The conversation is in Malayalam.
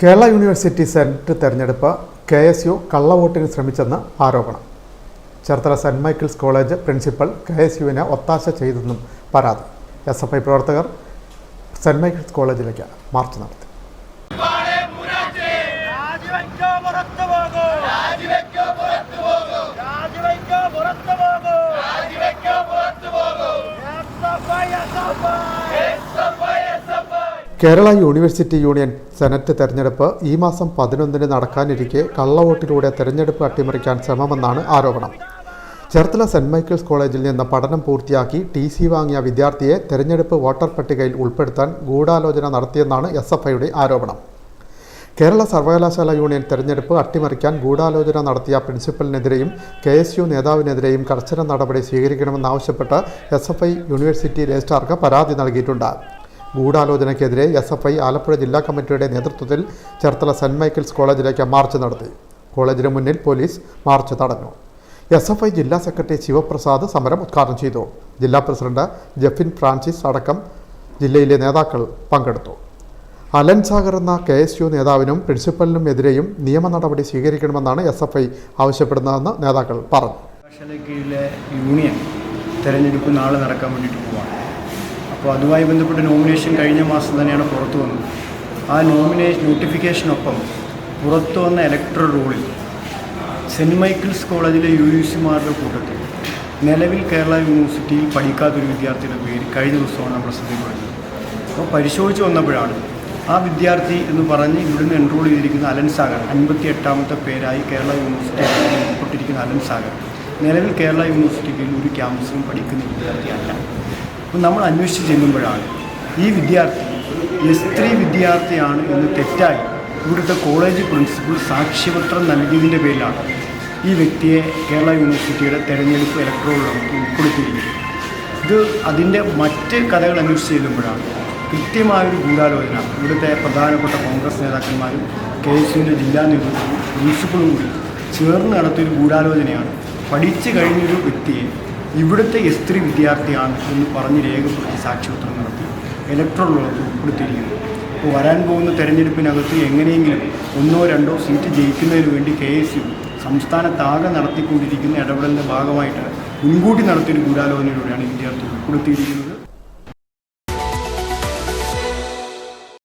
കേരള യൂണിവേഴ്സിറ്റി സെനറ്റ് തെരഞ്ഞെടുപ്പ് കെ എസ് യു കള്ളവോട്ടിന് ശ്രമിച്ചെന്ന് ആരോപണം. Cherthala saint Michael's college principal K S യുവിനെ ഒത്താശ ചെയ്തെന്നും പരാതി. എസ് എഫ് ഐ പ്രവർത്തകർ സെന്റ് മൈക്കിൾസ് കോളേജിലേക്ക് മാർച്ച് നടത്തി. രാജിവെക്കോ കേരള യൂണിവേഴ്സിറ്റി യൂണിയൻ സെനറ്റ് തെരഞ്ഞെടുപ്പ് ഈ മാസം പതിനൊന്നിന് നടക്കാനിരിക്കെ കള്ളവോട്ടിലൂടെ തെരഞ്ഞെടുപ്പ് അട്ടിമറിക്കാൻ ശ്രമമെന്നാണ് ആരോപണം. ചേർത്തല സെന്റ് മൈക്കിൾസ് കോളേജിൽ നിന്ന് പഠനം പൂർത്തിയാക്കി ടി സി വാങ്ങിയ വിദ്യാർത്ഥിയെ തെരഞ്ഞെടുപ്പ് വോട്ടർ പട്ടികയിൽ ഉൾപ്പെടുത്താൻ ഗൂഢാലോചന നടത്തിയെന്നാണ് എസ് എഫ് ഐയുടെ ആരോപണം. കേരള സർവകലാശാല യൂണിയൻ തെരഞ്ഞെടുപ്പ് അട്ടിമറിക്കാൻ ഗൂഢാലോചന നടത്തിയ പ്രിൻസിപ്പലിനെതിരെയും കെ എസ് യു നേതാവിനെതിരെയും കർശന നടപടി സ്വീകരിക്കണമെന്നാവശ്യപ്പെട്ട് എസ് എഫ് ഐ യൂണിവേഴ്സിറ്റി രജിസ്ട്രാർക്ക് പരാതി നൽകിയിട്ടുണ്ട്. ഗൂഢാലോചനയ്ക്കെതിരെ എസ് എഫ് ഐ ആലപ്പുഴ ജില്ലാ കമ്മിറ്റിയുടെ നേതൃത്വത്തിൽ ചേർത്തല സെന്റ് മൈക്കിൾസ് കോളേജിലേക്ക് മാർച്ച് നടത്തി. കോളേജിന് മുന്നിൽ പോലീസ് മാർച്ച് തടഞ്ഞു. എസ് എഫ് ഐ ജില്ലാ സെക്രട്ടറി ശിവപ്രസാദ് സമരം ഉദ്ഘാടനം ചെയ്തു. ജില്ലാ പ്രസിഡന്റ് ജെഫിൻ ഫ്രാൻസിസ് അടക്കം ജില്ലയിലെ നേതാക്കൾ പങ്കെടുത്തു. അലൻ സാഗർ എന്ന കെ എസ് യു നേതാവിനും പ്രിൻസിപ്പലിനും എതിരെയും നിയമ നടപടി സ്വീകരിക്കണമെന്നാണ് എസ് എഫ് ഐ ആവശ്യപ്പെടുന്നതെന്ന് നേതാക്കൾ പറഞ്ഞു. കീഴിലെ യൂണിയൻ തെരഞ്ഞെടുപ്പ് നാളെ നടക്കാൻ വേണ്ടിയിട്ട് പോവാണ്. അപ്പോൾ അതുമായി ബന്ധപ്പെട്ട് നോമിനേഷൻ കഴിഞ്ഞ മാസം തന്നെയാണ് പുറത്തു വന്നത്. ആ നോമിനേഷൻ നോട്ടിഫിക്കേഷനൊപ്പം പുറത്തു വന്ന ഇലക്ട്രൽ റൂളിൽ സെന്റ് മൈക്കിൾസ് കോളേജിലെ യു യു സിമാരുടെ കൂട്ടത്തിൽ നിലവിൽ കേരള യൂണിവേഴ്സിറ്റിയിൽ പഠിക്കാത്തൊരു വിദ്യാർത്ഥിയുടെ പേര് കഴിഞ്ഞ ദിവസമാണ് നമ്മൾ ശ്രദ്ധപ്പെടുന്നത് അപ്പോൾ പരിശോധിച്ച് വന്നപ്പോഴാണ് ആ വിദ്യാർത്ഥി എന്ന് പറഞ്ഞ് ഇവിടുന്ന് എൻറോൾ ചെയ്തിരിക്കുന്ന അലൻ സാഗർ അൻപത്തി എട്ടാമത്തെ പേരായി കേരള യൂണിവേഴ്സിറ്റിയിൽ ഉൾപ്പെട്ടിരിക്കുന്ന അലൻ സാഗർ. നിലവിൽ കേരള യൂണിവേഴ്സിറ്റിയിൽ ഒരു ക്യാമ്പസിലും പഠിക്കുന്ന വിദ്യാർത്ഥിയല്ല. അപ്പോൾ നമ്മൾ അന്വേഷിച്ച് ചെല്ലുമ്പോഴാണ് ഈ വിദ്യാർത്ഥി എസ് ത്രീ വിദ്യാർത്ഥിയാണ് എന്ന് തെറ്റായി ഇവിടുത്തെ കോളേജ് പ്രിൻസിപ്പൽ സാക്ഷ്യപത്രം നൽകിയതിന്റെ പേരിലാണ് ഈ വ്യക്തിയെ കേരള യൂണിവേഴ്സിറ്റിയുടെ തെരഞ്ഞെടുപ്പ് ഇലക്ട്രോളിലേക്ക് ഉൾപ്പെടുത്തിയിരിക്കുന്നത്. ഇത് അതിന്റെ മറ്റ് കഥകൾ അന്വേഷിച്ച് ചെല്ലുമ്പോഴാണ് കൃത്യമായൊരു ഗൂഢാലോചന ഇവിടുത്തെ പ്രധാനപ്പെട്ട കോൺഗ്രസ് നേതാക്കന്മാരും കെ എസ് യുവിന്റെ ജില്ലാ നേതൃത്വവും പ്രിൻസിപ്പളും കൂടി ചേർന്ന് നടത്തിയൊരു ഗൂഢാലോചനയാണ്. പഠിച്ചു കഴിഞ്ഞൊരു വ്യക്തിയെ ഇവിടുത്തെ എസ് ത്രീ വിദ്യാർത്ഥിയാണ് എന്ന് പറഞ്ഞ് രേഖപ്പെടുത്തി സാക്ഷ്യപത്രം നടത്തി. ഇലക്ട്രോൾ ഉൾപ്പെടുത്തിയിരിക്കുന്നു അപ്പോൾ വരാൻ പോകുന്ന തെരഞ്ഞെടുപ്പിനകത്ത് എങ്ങനെയെങ്കിലും ഒന്നോ രണ്ടോ സീറ്റ് ജയിക്കുന്നതിന് വേണ്ടി കെ എസ് യു സംസ്ഥാനത്താകെ നടത്തിക്കൊണ്ടിരിക്കുന്ന ഇടപെടലിന്റെ ഭാഗമായിട്ട് മുൻകൂട്ടി നടത്തിയൊരു ഗൂഢാലോചനയിലൂടെയാണ് ഈ വിദ്യാർത്ഥി ഉൾപ്പെടുത്തിയിരിക്കുന്നത്